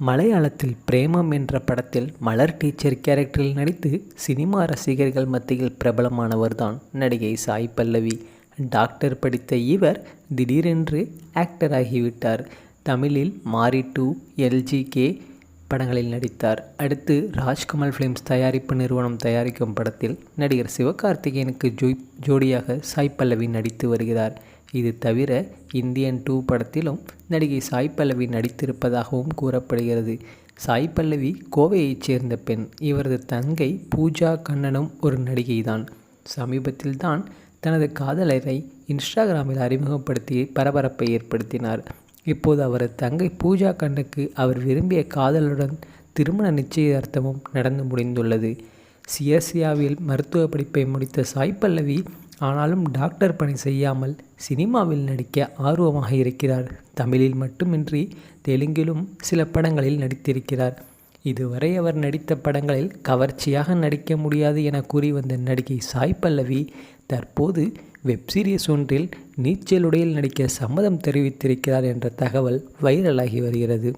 மலையாளத்தில் பிரேமம் என்ற படத்தில் மலர் டீச்சர் கேரக்டரில் நடித்து சினிமா ரசிகர்கள் மத்தியில் பிரபலமானவர்தான் நடிகை சாய் பல்லவி. டாக்டர் படித்த இவர் திடீரென்று ஆக்டர் ஆகிவிட்டார். தமிழில் மாரி டூ எல்ஜிகே படங்களில் நடித்தார். அடுத்து ராஜ்கமல் ஃபிலிம்ஸ் தயாரிப்பு நிறுவனம் தயாரிக்கும் படத்தில் நடிகர் சிவகார்த்திகேயனுக்கு ஜோய் ஜோடியாக சாய் பல்லவி நடித்து வருகிறார். இது தவிர இந்தியன் டூ படத்திலும் நடிகை சாய் பல்லவி நடித்திருப்பதாகவும் கூறப்படுகிறது. சாய் பல்லவி கோவையைச் சேர்ந்த பெண். இவரது தங்கை பூஜா கண்ணனும் ஒரு நடிகைதான். சமீபத்தில் தான் தனது காதலரை இன்ஸ்டாகிராமில் அறிமுகப்படுத்தி பரபரப்பை ஏற்படுத்தினார். இப்போது அவரது தங்கை பூஜா கண்ணுக்கு அவர் விரும்பிய காதலுடன் திருமண நிச்சயதார்த்தமும் நடந்து முடிந்துள்ளது. சியசியாவில் மருத்துவ படிப்பை முடித்த சாய் பல்லவி ஆனாலும் டாக்டர் பணி செய்யாமல் சினிமாவில் நடிக்க ஆர்வமாக இருக்கிறார். தமிழில் மட்டுமின்றி தெலுங்கிலும் சில படங்களில் நடித்திருக்கிறார். இதுவரை அவர் நடித்த படங்களில் கவர்ச்சியாக நடிக்க முடியாது என கூறி வந்த நடிகை சாய் பல்லவி தற்போது வெப்சீரிஸ் ஒன்றில் நீச்சலுடையில் நடிக்க சம்மதம் தெரிவித்திருக்கிறார் என்ற தகவல் வைரலாகி வருகிறது.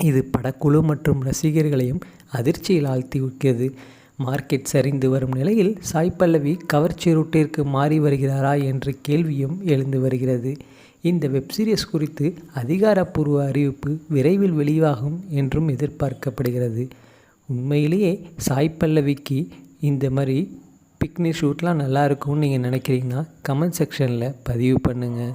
இது படக்குழு மற்றும் ரசிகர்களையும் அதிர்ச்சியில் ஆழ்த்தியிருக்கிறது மார்க்கெட் சரிந்து வரும் நிலையில் சாய் பல்லவி கவர்ச்சி ரூட்டிற்கு மாறி வருகிறாரா என்ற கேள்வியும் எழுந்து வருகிறது. இந்த வெப்சீரிஸ் குறித்து அதிகாரப்பூர்வ அறிவிப்பு விரைவில் வெளியாகும் என்றும் எதிர்பார்க்கப்படுகிறது. உண்மையிலேயே சாய் பல்லவிக்கு இந்த மாதிரி பிக்னிக் ஷூட்லாம் நல்லா இருக்கும்னு நீங்கள் நினைக்கிறீங்கன்னா கமெண்ட் செக்ஷனில் பதிவு பண்ணுங்கள்